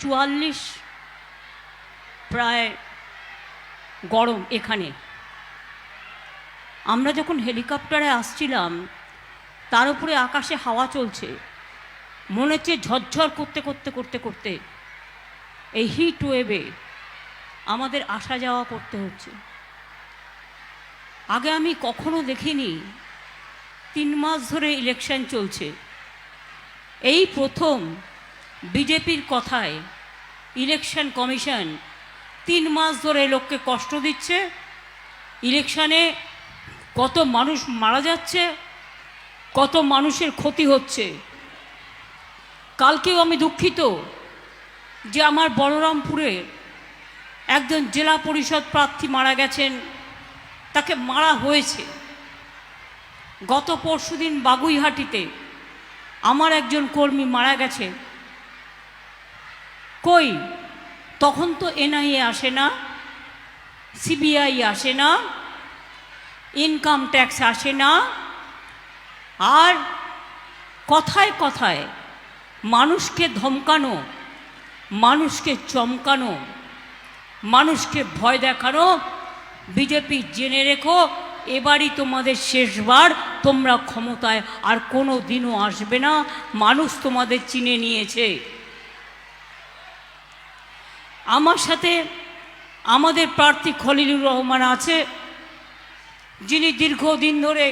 চুয়াল্লিশ প্রায় গরম এখানে। আমরা যখন হেলিকপ্টারে আসছিলাম, তার উপরে আকাশে হাওয়া চলছে। মনে হচ্ছে ঝরঝর করতে করতে করতে করতে এই হিট ওয়েভে আমাদের আসা যাওয়া করতে হচ্ছে। আগে আমি কখনো দেখিনি তিন মাস ধরে ইলেকশন চলছে। এই প্রথম বিজেপির কথায় ইলেকশন কমিশন তিন মাস ধরে লোককে কষ্ট দিচ্ছে। ইলেকশনে কত মানুষ মারা যাচ্ছে, কত মানুষের ক্ষতি হচ্ছে। কালকেও আমি দুঃখিত যে আমার বলরামপুরে একজন জেলা পরিষদ প্রার্থী মারা গেছেন। তাকে মারা হয়েছে। গত পরশুদিন বাগুইহাটিতে আমার একজন কর্মী মারা গেছে। কই? তখন তো এনআইএ আসে না, সিবিআই আসে না, ইনকাম ট্যাক্স আসে না। আর কথায় কথায় মানুষকে ধমকানো, মানুষকে চমকানো, মানুষকে ভয় দেখানো, বিজেপি জেনে রেখো, এবারই তোমাদের শেষবার তোমরা ক্ষমতায় আর কোনো দিনও আসবে না, মানুষ তোমাদের চিনে নিয়েছে। আমার সাথে আমাদের প্রার্থী খলিলুর রহমান আছে, যিনি দীর্ঘদিন ধরে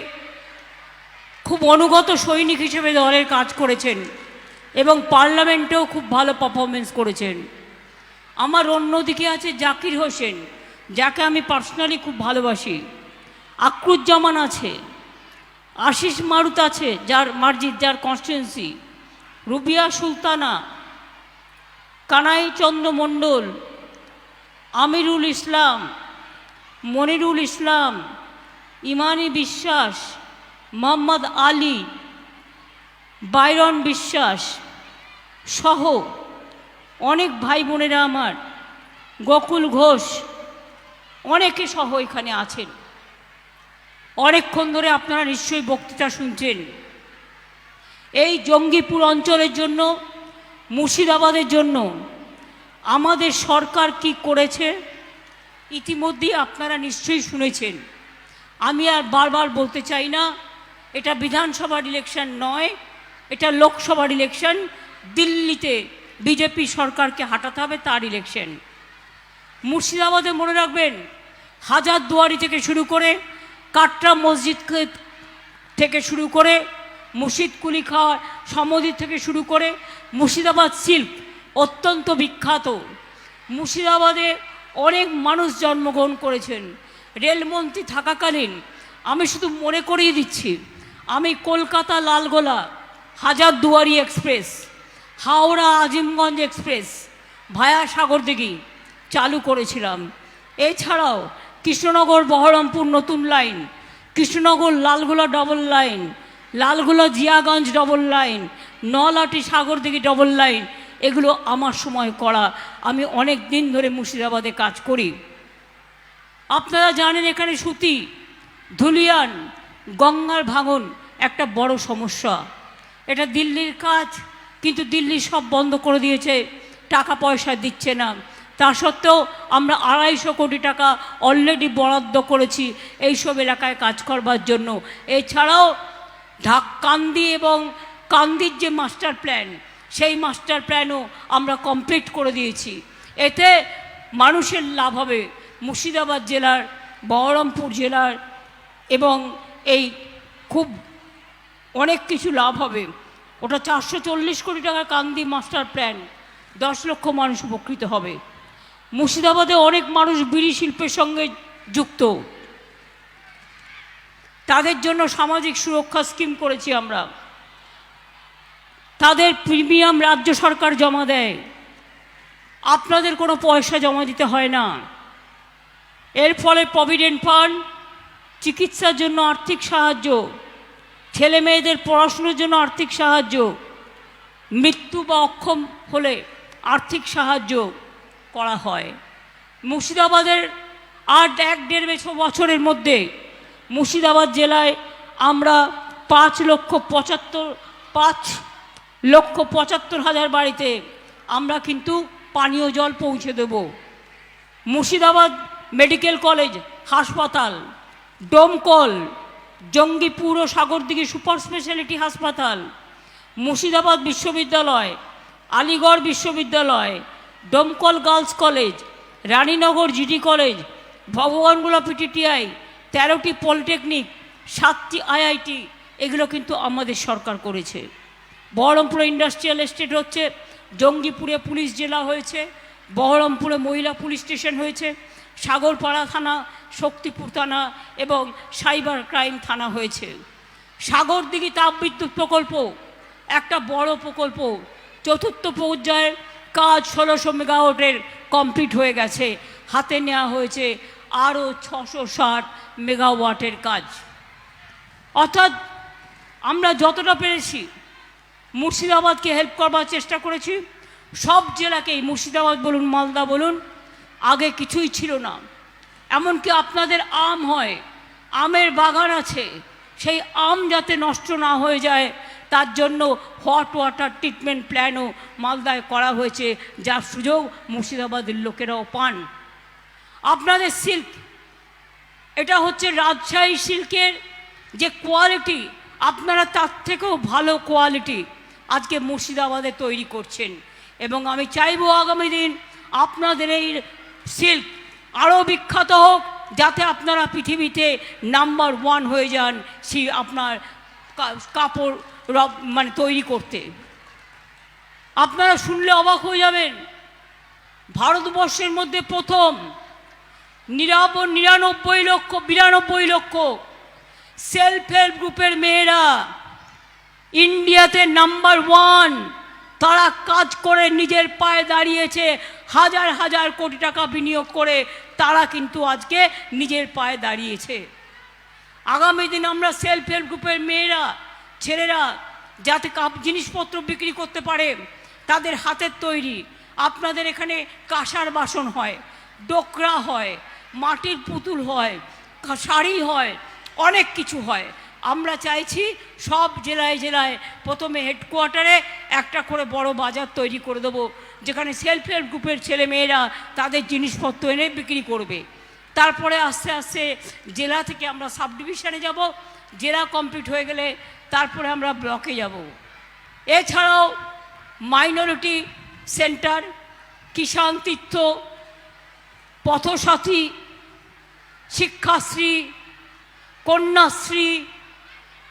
খুব অনুগত সৈনিক হিসেবে দলের কাজ করেছেন এবং পার্লামেন্টেও খুব ভালো পারফরমেন্স করেছেন। আমার অন্যদিকে আছে জাকির হোসেন, যাকে আমি পার্সোনালি খুব ভালোবাসি। আক্রুজ্জামান আছে, আশিস মারুত আছে, যার মার্জিত যার কনস্টিটুয়েন্সি রুবিয়া সুলতানা কানাই চন্দ্র মণ্ডল, আমিরুল ইসলাম, মনিরুল ইসলাম, ইমানি বিশ্বাস, মোহাম্মদ আলী, বাইরন বিশ্বাস সহ অনেক ভাই বোনেরা আমার, গোকুল ঘোষ, অনেকে সহ এখানে আছেন। অনেকক্ষণ ধরে আপনারা নিশ্চয়ই বক্তৃতা শুনছেন। এই জঙ্গিপুর অঞ্চলের জন্য মুর্শিদাবাদের জন্য আমাদের সরকার কি করেছে, ইতিমধ্যেই আপনারা নিশ্চয়ই শুনেছেন। আমি আর বারবার বলতে চাই না, এটা বিধানসভার ইলেকশন নয়, এটা লোকসভার ইলেকশন দিল্লিতে বিজেপি সরকারকে হাঁটাতে হবে তার ইলেকশন মুর্শিদাবাদে মনে রাখবেন, হাজার দুয়ারি থেকে শুরু করে কাটরা মসজিদ থেকে শুরু করে, মুর্শিদ কুলি খাওয়া সমদি থেকে শুরু করে মুর্শিদাবাদ সিল্ক, অত্যন্ত বিখ্যাত। মুর্শিদাবাদে অনেক মানুষ জন্মগ্রহণ করেছেন। রেলমন্ত্রী থাকাকালীন আমি শুধু মনে করিয়ে দিচ্ছি, আমি Kolkata Lalgola, Hazarduari express, Howrah Azimganj express via Sagardighi চালু করেছিলাম। এছাড়াও কৃষ্ণনগর বহরমপুর নতুন line, Krishnanagar Lalgola double line Lalgola Jiaganj double line Nalhati Sagardighi double line এগুলো আমার সময় করা। আমি অনেক দিন ধরে মুর্শিদাবাদে কাজ করি। আপনারা জানেন এখানে সুতি, ধুলিয়ান, গঙ্গার ভাঙন একটা বড় সমস্যা। এটা দিল্লির কাজ, কিন্তু দিল্লি সব বন্ধ করে দিয়েছে, টাকা পয়সা দিচ্ছে না। তা সত্ত্বেও আমরা আড়াইশো কোটি টাকা অলরেডি বরাদ্দ করেছি এইসব এলাকায় কাজ করবার জন্য। এছাড়াও ঢাক কান্দি এবং কান্দির যে মাস্টার প্ল্যান, সেই মাস্টার প্ল্যানও আমরা কমপ্লিট করে দিয়েছি। এতে মানুষের লাভ হবে মুর্শিদাবাদ জেলার, বহরমপুর জেলার এবং এই খুব অনেক কিছু লাভ হবে। ওটা চারশো চল্লিশ কোটি টাকার কান্দি মাস্টার প্ল্যান, দশ লক্ষ মানুষ উপকৃত হবে। মুর্শিদাবাদে অনেক মানুষ বিড়ি শিল্পের সঙ্গে যুক্ত। তাদের জন্য সামাজিক সুরক্ষা স্কিম করেছি আমরা। তাদের প্রিমিয়াম রাজ্য সরকার জমা দেয়। আপনাদের কোনো পয়সা জমা দিতে হয় না। এর ফলে প্রভিডেন্ট ফান্ড, চিকিৎসার জন্য আর্থিক সাহায্য, ছেলে মেয়েদের পড়াশুনোর জন্য আর্থিক সাহায্য, মৃত্যু বা অক্ষম হলে আর্থিক সাহায্য করা হয়। মুর্শিদাবাদের আর এক দেড় বছরের মধ্যে মুর্শিদাবাদ জেলায় আমরা পাঁচ লক্ষ পঁচাত্তর, পাঁচ লক্ষ পঁচাত্তর হাজার বাড়িতে আমরা কিন্তু পানীয় জল পৌঁছে দেব। মুর্শিদাবাদ মেডিকেল কলেজ, হাসপাতাল, ডোমকল জঙ্গিপুর ও সাগরদিঘি সুপার স্পেশালিটি হাসপাতাল, মুর্শিদাবাদ বিশ্ববিদ্যালয়, আলিগড় বিশ্ববিদ্যালয়, Domkal girls college, Raninagar GD college, Bhagwangola PTTI তেরোটি পলিটেকনিক, সাতটি আইআইটি, এগুলো কিন্তু আমাদের সরকার করেছে। বহরমপুর ইন্ডাস্ট্রিয়াল এস্টেট হচ্ছে, জঙ্গিপুরে পুলিশ জেলা হয়েছে, বহরমপুরে মহিলা পুলিশ স্টেশন হয়েছে, সাগরপাড়া থানা, শক্তিপুর থানা এবং সাইবার ক্রাইম থানা হয়েছে। সাগরদিঘি তাপবিদ্যুৎ প্রকল্প, একটা বড় প্রকল্প, চতুর্থ পর্যায়ের কাজ ষোলোশো মেগাওয়াটের কমপ্লিট হয়ে গেছে, হাতে নেওয়া হয়েছে আরও ছশো ষাট মেগাওয়াটের কাজ। অর্থাৎ আমরা যতটা পেরেছি মুর্শিদাবাদকে হেল্প করবার চেষ্টা করেছি। সব জেলাকেই, মুর্শিদাবাদ বলুন, মালদা বলুন, আগে কিছুই ছিল না। এমনকি আপনাদের আম হয়, আমের বাগান আছে, সেই আম যাতে নষ্ট না হয়ে যায়, তার জন্য হট ওয়াটার ট্রিটমেন্ট প্ল্যানও মালদায় করা হয়েছে, যার সুযোগ মুর্শিদাবাদের লোকেরাও পান। আপনাদের সিল্ক এটা হচ্ছে রাজশাহী সিল্কের যে কোয়ালিটি আপনারা তার থেকেও ভালো কোয়ালিটি আজকে মুর্শিদাবাদে তৈরি করছেন। এবং আমি চাইব আগামী দিন আপনাদের এই সিল্ক আরও বিখ্যাত হোক, যাতে আপনারা পৃথিবীতে নাম্বার ওয়ান হয়ে যান সে আপনার কাপড় মানে তৈরি করতে। আপনারা শুনলে অবাক হয়ে যাবেন, ভারতবর্ষের মধ্যে প্রথম নিরাব নিরানব্বই লক্ষ, বিরানব্বই লক্ষ সেলফ হেল্প গ্রুপের মেয়েরা ইন্ডিয়াতে নাম্বার ওয়ান তারা কাজ করে, নিজের পায়ে দাঁড়িয়েছে, হাজার হাজার কোটি টাকা বিনিয়োগ করে, তারা কিন্তু আজকে নিজের পায়ে দাঁড়িয়েছে। আগামী দিন আমরা সেলফ হেল্প গ্রুপের মেয়েরা, ছেলেরা, যাতে কাপ জিনিসপত্র বিক্রি করতে পারে, তাদের হাতের তৈরি। আপনাদের এখানে কাঁসার বাসন হয়, ডোকরা হয় মাটির পুতুল হয় শাড়ি হয়, অনেক কিছু হয়। আমরা চাইছি সব জেলায় জেলায় প্রথমে হেডকোয়ার্টারে একটা করে বড় বাজার তৈরি করে দেবো, যেখানে সেলফ হেল্প গ্রুপের ছেলে মেয়েরা তাদের জিনিসপত্র এনে বিক্রি করবে। তারপরে আস্তে আস্তে জেলা থেকে আমরা সাব ডিভিশনে যাব, জেলা কমপ্লিট হয়ে গেলে তারপরে আমরা ব্লকে যাব। এছাড়াও মাইনরিটি সেন্টার কিষাণ তীর্থ, পথসাথী শিক্ষাশ্রী, কন্যাশ্রী,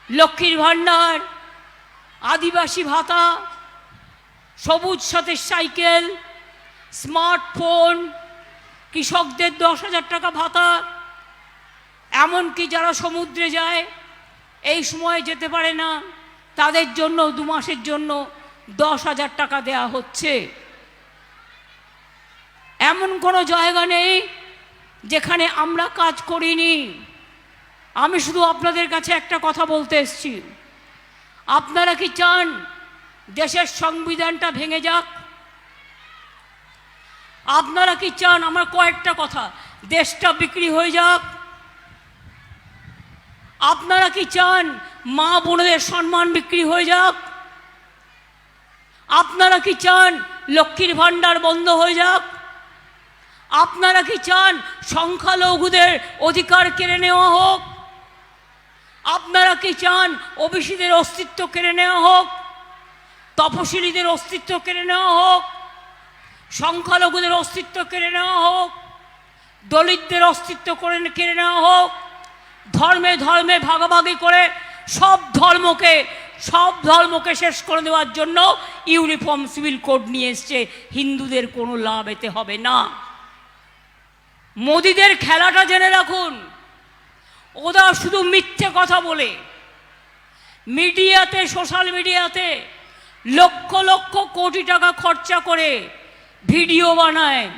লক্ষ্মীর ভাণ্ডার, আদিবাসী ভাতা, সবুজ সাথের সাইকেল, স্মার্টফোন, কৃষকদের দশ হাজার টাকা ভাতা, এমনকি যারা সমুদ্রে যায়, এই সময়ে যেতে পারে না, তাদের জন্য দু মাসের জন্য দশ হাজার টাকা দেয়া হচ্ছে। এমন কোনো জায়গা নেই যেখানে আমরা কাজ করিনি। আমি শুধু আপনাদের কাছে একটা কথা বলতে এসেছি। আপনারা কি চান দেশের সংবিধানটা ভেঙে যাক? আপনারা কি চান আমার কয়েকটা কথা, দেশটা বিক্রি হয়ে যাক? আপনারা কি চান মা বোনদের সম্মান বিক্রি হয়ে যাক? আপনারা কি চান লক্ষ্মীর ভাণ্ডার বন্ধ হয়ে যাক? আপনারা কি চান সংখ্যালঘুদের অধিকার কেড়ে নেওয়া হোক। আপনারা কি চান ওবিসিদের অস্তিত্ব কেড়ে নেওয়া হোক? তপশিলীদের অস্তিত্ব কেড়ে নেওয়া হোক? সংখ্যালঘুদের অস্তিত্ব কেড়ে নেওয়া হোক? দলিতদের অস্তিত্ব করে কেড়ে নেওয়া হোক? ধর্মে ধর্মে ভাগাভাগি করে সব ধর্মকে সব ধর্মকে শেষ করে দেওয়ার জন্য ইউনিফর্ম সিভিল কোড নিয়ে এসছে। হিন্দুদের কোনো লাভ এতে হবে না। মোদিদের খেলাটা জেনে রাখুন। ওরা শুধু মিথ্যে কথা বলে। মিডিয়াতে, সোশ্যাল মিডিয়াতে লক্ষ লক্ষ কোটি টাকা খরচা করে ভিডিও বানায়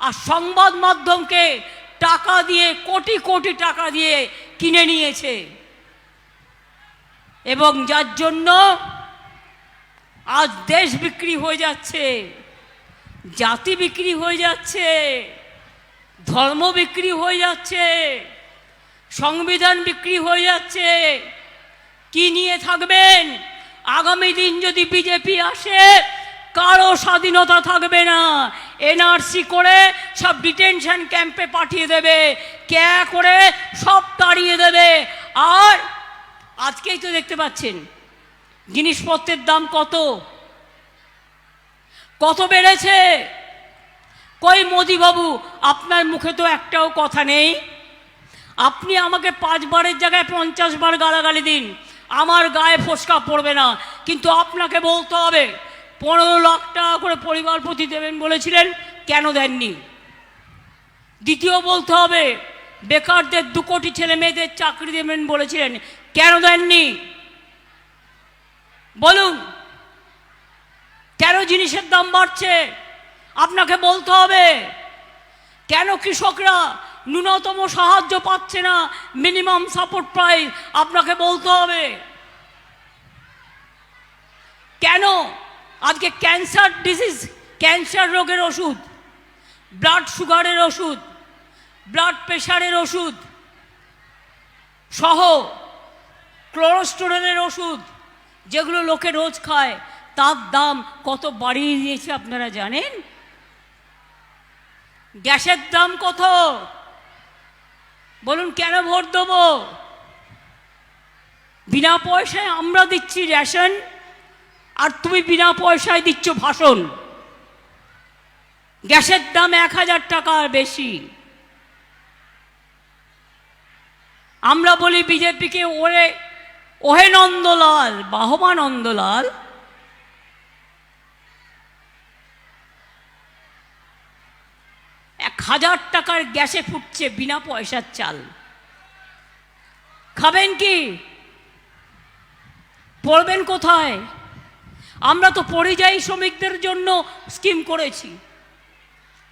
আর সংবাদ মাধ্যমকে টাকা দিয়ে, কোটি কোটি টাকা দিয়ে কিনে নিয়েছে। এবং যার জন্য আজ দেশ বিক্রি হয়ে যাচ্ছে, জাতি বিক্রি হয়ে যাচ্ছে। ধর্ম বিক্রি হয়ে যাচ্ছে, সংবিধান বিক্রি হয়ে যাচ্ছে। কি নিয়ে থাকবেন? আগামী দিন যদি বিজেপি আসে, কারও স্বাধীনতা থাকবে না। এনআরসি করে সব ডিটেনশন ক্যাম্পে পাঠিয়ে দেবে, ক্যা করে সব তাড়িয়ে দেবে। আর আজকেই তো দেখতে পাচ্ছেন, জিনিসপত্রের দাম কত? কত বেড়েছে? কই মোদিবাবু, আপনার মুখে তো একটাও কথা নেই। আপনি আমাকে পাঁচবারের জায়গায় পঞ্চাশ বার গালাগালি দিন, আমার গায়ে ফোসকা পড়বে না। কিন্তু আপনাকে বলতে হবে, পনেরো লাখ টাকা করে পরিবার প্রতি দেবেন বলেছিলেন, কেন দেননি? দ্বিতীয় বলতে হবে, বেকারদের দু কোটি ছেলে মেয়েদের চাকরি দেবেন বলেছিলেন, কেন দেননি? বলুন, কেন জিনিসের দাম বাড়ছে? আপনাকে বলতে হবে, কেন কৃষকরা ন্যূনতম সাহায্য পাচ্ছে না, মিনিমাম সাপোর্ট প্রাইস আপনাকে বলতে হবে? কেন? আজকে ক্যান্সার ডিজিজ, ক্যান্সার রোগের ওষুধ, ব্লাড সুগারের ওষুধ, ব্লাড প্রেশারের ওষুধ সহ ক্লোরোস্টোরেনের ওষুধ যেগুলো লোকে রোজ খায়, তার দাম কত বাড়িয়ে দিয়েছে আপনারা জানেন? গ্যাসের দাম কত? বলুন, কেন ভোট দেবো? বিনা পয়সায় আমরা দিচ্ছি রেশন, আর তুমি বিনা পয়সায় দিচ্ছ ভাষণ। গ্যাসের দাম এক হাজার টাকার বেশি। আমরা বলি বিজেপিকে ওরে, ওহে নন্দলাল, বাহবা নন্দলাল এক হাজার টাকার গ্যাসে ফুটছে বিনা পয়সার চাল। খাবেন কি? পড়বেন কোথায়? আমরা তো পরিযায়ী শ্রমিকদের জন্য স্কিম করেছি।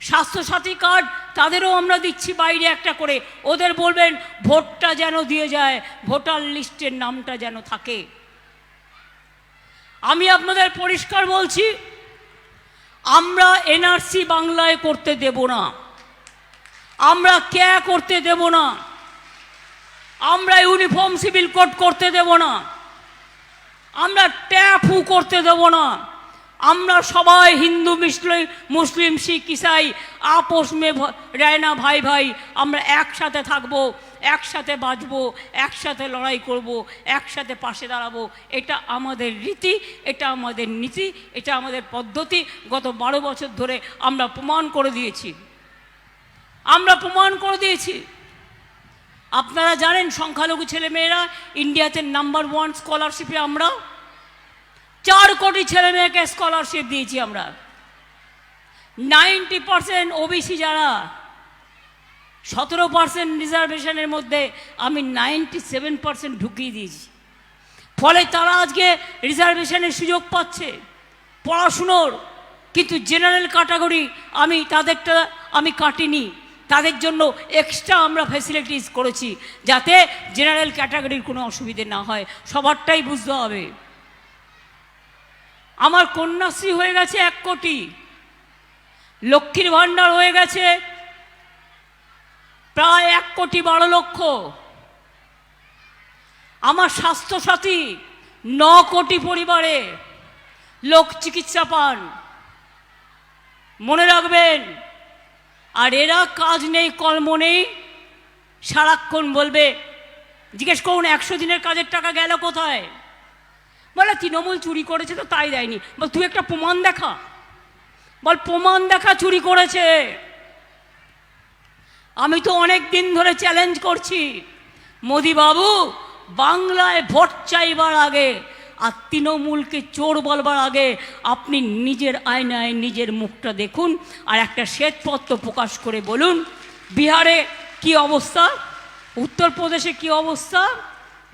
স্বাস্থ্যসাথী কার্ড তাদেরও আমরা দিচ্ছি বাইরে একটা করে। ওদের বলবেন, ভোটটা যেন দিয়ে যায়, ভোটার লিস্টের নামটা যেন থাকে। আমি আপনাদের পরিষ্কার বলছি, আমরা এনআরসি বাংলায় করতে দেব না। আমরা ক্যা করতে দেব না? আমরা ইউনিফর্ম সিভিল কোড করতে দেব না? আমরা ট্যাফু করতে দেব না? আমরা সবাই হিন্দু মুসলিম মুসলিম, শিখ, ইসাই, আপোষ মে রায়না, ভাই ভাই, আমরা একসাথে থাকব, একসাথে বাঁচবো, একসাথে লড়াই করব, একসাথে পাশে দাঁড়াবো। এটা আমাদের রীতি, এটা আমাদের নীতি, এটা আমাদের পদ্ধতি। গত বারো বছর ধরে আমরা প্রমাণ করে দিয়েছি। আমরা প্রমাণ করে দিয়েছি। আপনারা জানেন সংখ্যালঘু ছেলেমেয়েরা ইন্ডিয়াতে নাম্বার ওয়ান স্কলারশিপে আমরা। চার কোটি ছেলে মেয়েকে স্কলারশিপ দিয়েছি আমরা। নাইনটি পার্সেন্ট ওবিসি যারা, সতেরো পার্সেন্ট রিজার্ভেশনের মধ্যে আমি নাইনটি সেভেন পার্সেন্ট ঢুকিয়ে দিয়েছি। ফলে তারা আজকে রিজার্ভেশনের সুযোগ পাচ্ছে পড়াশুনোর। কিন্তু জেনারেল ক্যাটাগরি আমি তাদেরটা আমি কাটিনি। তাদের জন্য এক্সট্রা আমরা ফ্যাসিলিটিস করেছি যাতে জেনারেল ক্যাটাগরির কোনো অসুবিধে না হয়। সবারটাই বুঝতে হবে। আমার কন্যাশ্রী হয়ে গেছে এক কোটি। লক্ষ্মীর ভাণ্ডার হয়ে গেছে প্রায় এক কোটি বারো লক্ষ। আমার স্বাস্থ্যসাথী ন কোটি পরিবারে লোক চিকিৎসা পান। মনে রাখবেন আর এরা কাজ নেই, কর্ম নেই। সারাক্ষণ বলবে, জিজ্ঞেস করুন, একশো দিনের কাজের টাকা গেল কোথায়? বলে, তৃণমূল চুরি করেছে তো তাই দেয়নি। বল, তুই একটা প্রমাণ দেখা। বল, প্রমাণ দেখা চুরি করেছে। আমি তো অনেক দিন ধরে চ্যালেঞ্জ করছি। মোদি বাবু বাংলায় ভোট চাইবার আগে আর তৃণমূলকে চোর বলবার আগে আপনি নিজের আয়নায় নিজের মুখটা দেখুন আর একটা শ্বেতপত্র প্রকাশ করে বলুন, বিহারে কি অবস্থা? উত্তরপ্রদেশে কি অবস্থা?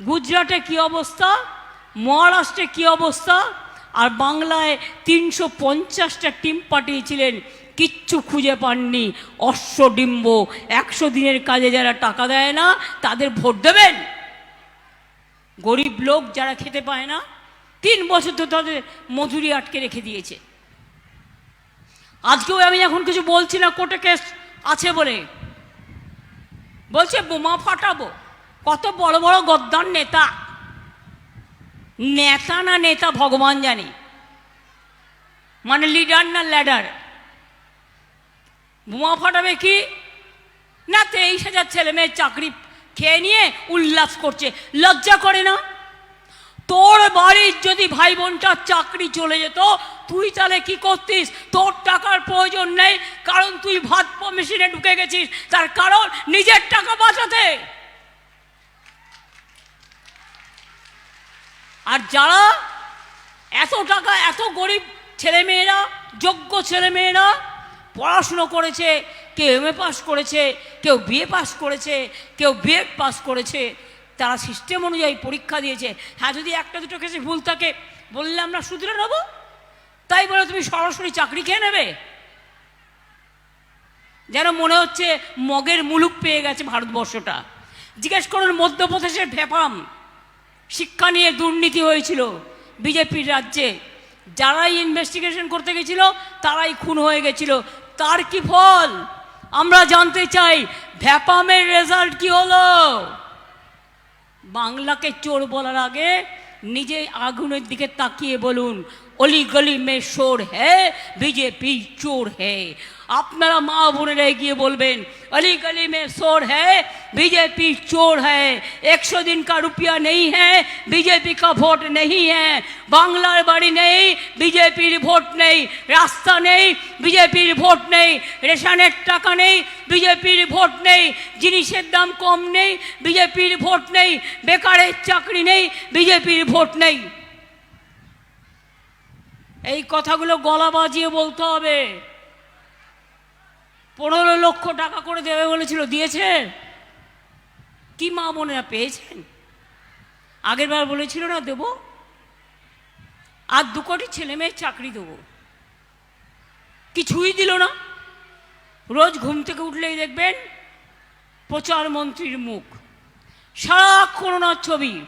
গুজরাটে কি অবস্থা? মহারাষ্ট্রে কি অবস্থা? আর বাংলায় তিনশো পঞ্চাশটা টিম পাঠিয়েছিলেন, কিচ্ছু খুঁজে পাননি। অশ্বডিম্ব, একশো দিনের কাজে যারা টাকা দেয় না, তাদের ভোট দেবেন? গরিব লোক যারা খেতে পায় না তিন বছর তো তাদের মজুরি আটকে রেখে দিয়েছে। আজকেও আমি এখন কিছু বলছি না, কোর্টে কেস আছে বলে। বলছে, বোমা ফাটাবো। কত বড় বড় গদ্দার নেতা। নেতা না নেতা ভগবান জানে। মানে লিডার না ল্যাডার। বোমা ফাটাবে কি? না তেইশ হাজার ছেলে মেয়ের চাকরি খেয়ে নিয়ে উল্লাস করছে। লজ্জা করে না? তোর বাড়ির যদি ভাই বোনটার চাকরি চলে যেত, তুই তাহলে কি করতিস? তোর টাকার প্রয়োজন নেই, কারণ তুই ভাত মেশিনে ঢুকে গেছিস। তার কারণ নিজের টাকা বাঁচাতে। আর যারা এত টাকা, এত গরিব ছেলেমেয়েরা, যোগ্য ছেলেমেয়েরা পড়াশুনো করেছে, কেউ এম এ পাস করেছে, কেউ বিএ পাস করেছে, কেউ বিএড পাস করেছে তারা সিস্টেম অনুযায়ী পরীক্ষা দিয়েছে। হ্যাঁ যদি একটা দুটো কেসে ভুল থাকে, বললে আমরা শুধরে নেব। তাই বলে তুমি সরাসরি চাকরি খেয়ে নেবে? যেন মনে হচ্ছে মগের মুলুক পেয়ে গেছে ভারতবর্ষটা। জিজ্ঞেস করুন, মধ্যপ্রদেশের ভেপাম শিক্ষা নিয়ে দুর্নীতি হয়েছিল বিজেপির রাজ্যে। যারাই ইনভেস্টিগেশন করতে গেছিল, তারাই খুন হয়ে গেছিল। তার কি ফল? আমরা জানতে চাই ভ্যাপামের রেজাল্ট কি হলো? বাংলাকে চোর বলার আগে নিজে আগুনের দিকে তাকিয়ে বলুন, অলি গলি মে শোর হ্যাঁ বিজেপি চোর হ্যাঁ আপনারা মা বোনেরা এগিয়ে বলবেন अली गली में शोर है बीजेपी चोर है एक सौ दिन का रुपया नहीं है बीजेपी का वोट नहीं है বাংলার বাড়ি নেই বিজেপির ভোট নেই রাস্তা নেই বিজেপির ভোট নেই রেশনের টাকা নেই বিজেপির ভোট নেই জিনিসের দাম কম নেই বিজেপির ভোট নেই বেকারের চাকরি নেই বিজেপির ভোট নেই এই কথাগুলো গলা বাজিয়ে বলতে হবে পনেরো লক্ষ টাকা করে দেবে বলেছিল, দিয়েছে? কি মা বোনেরা পেয়েছেন? আগের বার বলেছিল না, দেবো? আর দু কোটি ছেলে মেয়ের চাকরি দেবো। কিছুই দিল না। রোজ ঘুম থেকে উঠলেই দেখবেন প্রচার মন্ত্রীর মুখ। সারাক্ষণ ওনার ছবি।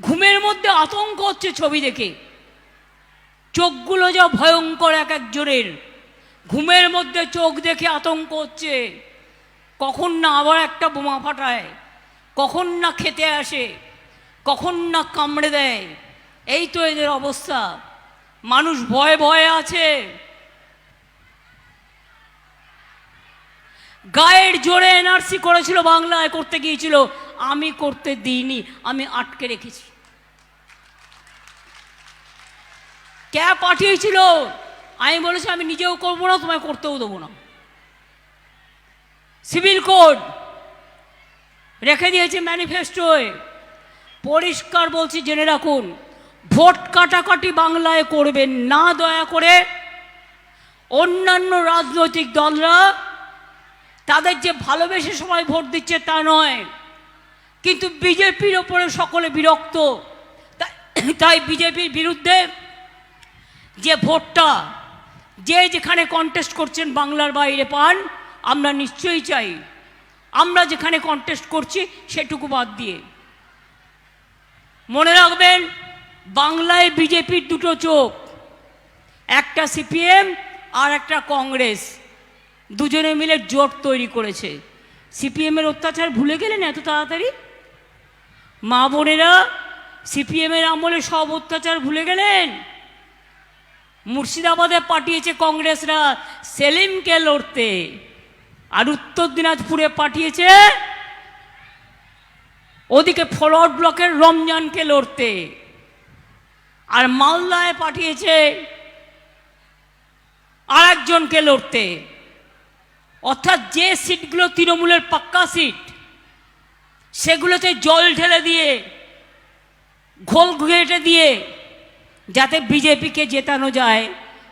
ঘুমের মধ্যে আতঙ্ক হচ্ছে ছবি দেখে। চোখগুলো যা ভয়ঙ্কর এক একজনের ঘুমের মধ্যে চোখ দেখে আতঙ্ক হচ্ছে। কখন না আবার একটা বোমা ফাটায়, কখন না খেতে আসে, কখন না কামড়ে দেয়, এই তো এদের অবস্থা। মানুষ ভয়ে ভয়ে আছে। গায়ের জোরে এনআরসি করেছিল, বাংলায় করতে গিয়েছিল। আমি করতে দিইনি, আমি আটকে রেখেছি। কে পাঠিয়েছিল। আমি বলেছি, আমি নিজেও করব না, তোমায় করতেও দেবো না। সিভিল কোড রেখে দিয়েছে ম্যানিফেস্টোয়। পরিষ্কার বলছি, জেনে রাখুন, ভোট কাটাকাটি বাংলায় করবেন না, দয়া করে। অন্যান্য রাজনৈতিক দলরা তাদের যে ভালোবেসে সবাই ভোট দিচ্ছে তা নয়, কিন্তু বিজেপির ওপরে সকলে বিরক্ত। তাই- বিজেপির বিরুদ্ধে যে ভোটটা যে যেখানে কন্টেস্ট করছেন বাংলার বাইরে পান, আমরা নিশ্চয়ই চাই। আমরা যেখানে কন্টেস্ট করছি, সেটুকু বাদ দিয়ে। মনে রাখবেন, বাংলায় বিজেপির দুটো চোখ, একটা সিপিএম আর একটা কংগ্রেস। দুজনে মিলে জোট তৈরি করেছে। সিপিএমের অত্যাচার ভুলে গেলেন এত তাড়াতাড়ি? মা বোনেরা, সিপিএমের আমলে সব অত্যাচার ভুলে গেলেন? মুর্শিদাবাদে পাঠিয়েছে কংগ্রেসরা, সেলিমকে লড়তে। আর উত্তর দিনাজপুরে পাঠিয়েছে ওদিকে ফরওয়ার্ড ব্লকের রমজানকে লড়তে। আর মালদায় পাঠিয়েছে আর একজনকে লড়তে। অর্থাৎ যে সিটগুলো তৃণমূলের পাক্কা সিট, সেগুলোতে জল ঢেলে দিয়ে, ঘোল ঘেটে দিয়ে যাতে বিজেপিকে জেতানো যায়,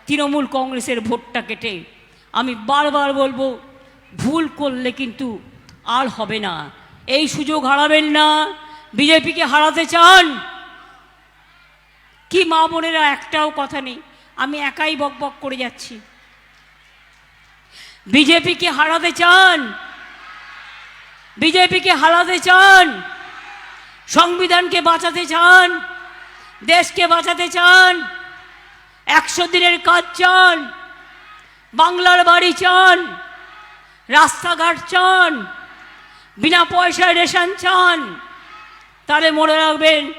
তৃণমূল কংগ্রেসের ভোটটা কেটে। আমি বারবার বলব, ভুল করলে কিন্তু আর হবে না। এই সুযোগ হারাবেন না। বিজেপিকে হারাতে চান। কি মা বোনেরা, একটাও কথা নেই। আমি একাই বক বক করে যাচ্ছি। বিজেপিকে হারাতে চান। বিজেপিকে হারাতে চান। সংবিধানকে বাঁচাতে চান। দেশকে বাঁচাতে চান। একশো দিনের কাজ চান। বাংলার বাড়ি চান। রাস্তাঘাট চান। বিনা পয়সায় রেশন চান। তাহলে মনে রাখবেন,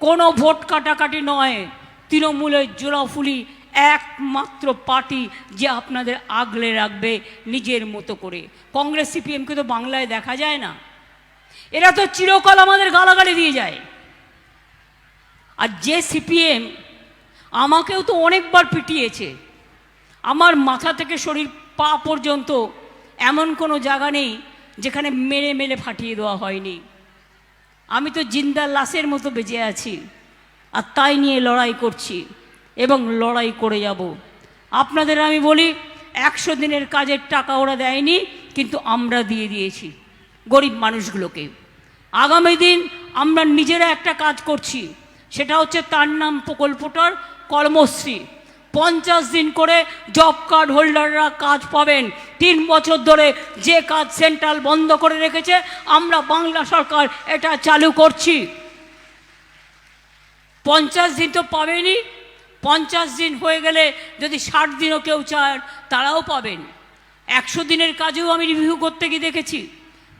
কোনো ভোট কাটাকাটি নয়। তৃণমূলের জোড়াফুলি একমাত্র পার্টি যে আপনাদের আগলে রাখবে নিজের মতো করে। কংগ্রেস, সিপিএমকে তো বাংলায় দেখা যায় না। এরা তো চিরকাল আমাদের গালাগালি দিয়ে যায়। আর যে সিপিএম আমাকেও তো অনেকবার পিটিয়েছে। আমার মাথা থেকে শরীর পা পর্যন্ত এমন কোনো জায়গা নেই যেখানে মেরে মেরে ফাটিয়ে দেওয়া হয়নি। আমি তো জিন্দা লাশের মতো বেঁচে আছি আর তাই নিয়ে লড়াই করছি এবং লড়াই করে যাব। আপনাদের আমি বলি, একশো দিনের কাজের টাকা ওরা দেয়নি, কিন্তু আমরা দিয়ে দিয়েছি গরিব মানুষগুলোকে। আগামী দিন আমরা নিজেরা একটা কাজ করছি। সেটা হচ্ছে তার নাম প্রকল্পটার কর্মশ্রী। পঞ্চাশ দিন করে জব কার্ড হোল্ডাররা কাজ পাবেন। তিন বছর ধরে যে কাজ সেন্ট্রাল বন্ধ করে রেখেছে, আমরা বাংলা সরকার এটা চালু করছি। পঞ্চাশ দিন তো পাবেনই পঞ্চাশ দিন হয়ে গেলে যদি ষাট দিনও কেউ চান তারাও পাবেন। একশো দিনের কাজেও আমি রিভিউ করতে গিয়ে দেখেছি।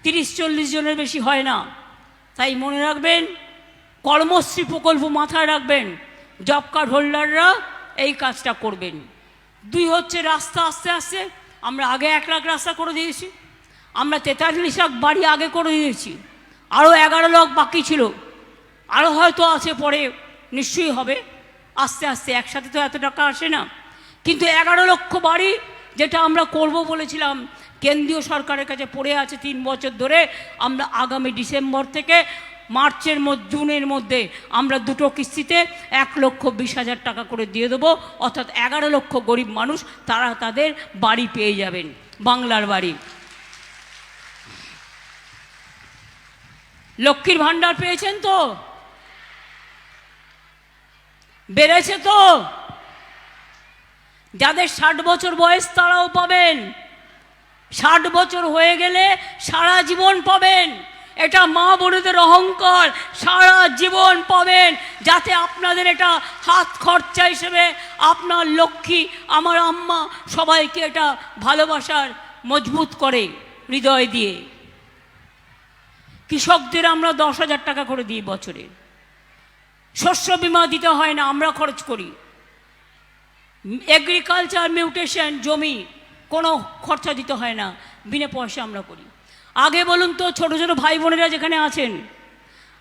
তিরিশ চল্লিশ জনের বেশি হয় না। তাই মনে রাখবেন কর্মশ্রী প্রকল্প মাথায় রাখবেন। জব কার্ড হোল্ডাররা এই কাজটা করবেন। দুই হচ্ছে রাস্তা আস্তে আস্তে, আমরা আগে এক লাখ রাস্তা করে দিয়েছি, আমরা তেতাল্লিশ লাখ বাড়ি আগে করে দিয়েছি আরও এগারো লাখ বাকি ছিল আরও হয়তো আছে পরে, নিশ্চয়ই হবে, আস্তে আস্তে, একসাথে তো এত টাকা আসে না। কিন্তু এগারো লক্ষ বাড়ি যেটা আমরা করব বলেছিলাম, কেন্দ্রীয় সরকারের কাছে পড়ে আছে তিন বছর ধরে, আমরা আগামী ডিসেম্বর থেকে মার্চের মধ্যে, জুনের মধ্যে আমরা দুটো কিস্তিতে এক লক্ষ বিশ হাজার টাকা করে দিয়ে দেবো। অর্থাৎ এগারো লক্ষ গরিব মানুষ, তারা তাদের বাড়ি পেয়ে যাবেন, বাংলার বাড়ি। লক্ষ্মীর ভাণ্ডার পেয়েছেন তো? বেড়েছে তো? যাদের ষাট বছর বয়স, তারাও পাবেন। ষাট বছর হয়ে গেলে সারা জীবন পাবেন। এটা মা বোনেদের অহংকার। সারা জীবন পাবেন যাতে আপনাদের এটা হাত খরচা হিসেবে আপনার লক্ষ্মী, আমার আম্মা সবাইকে এটা ভালোবাসার মজবুত করে হৃদয় দিয়ে। কৃষকদের আমরা দশ হাজার টাকা করে দিই বছরে। শস্য বিমা দিতে হয় না, আমরা খরচ করি। এগ্রিকালচার মিউটেশন জমি, কোনো খরচা দিতে হয় না, বিনা পয়সা আমরা করি। আগে বলুন তো ছোট ছোট ভাই বোনেরা যেখানে আছেন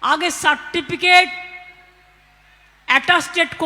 আগে সার্টিফিকেট অ্যাটাস্টেড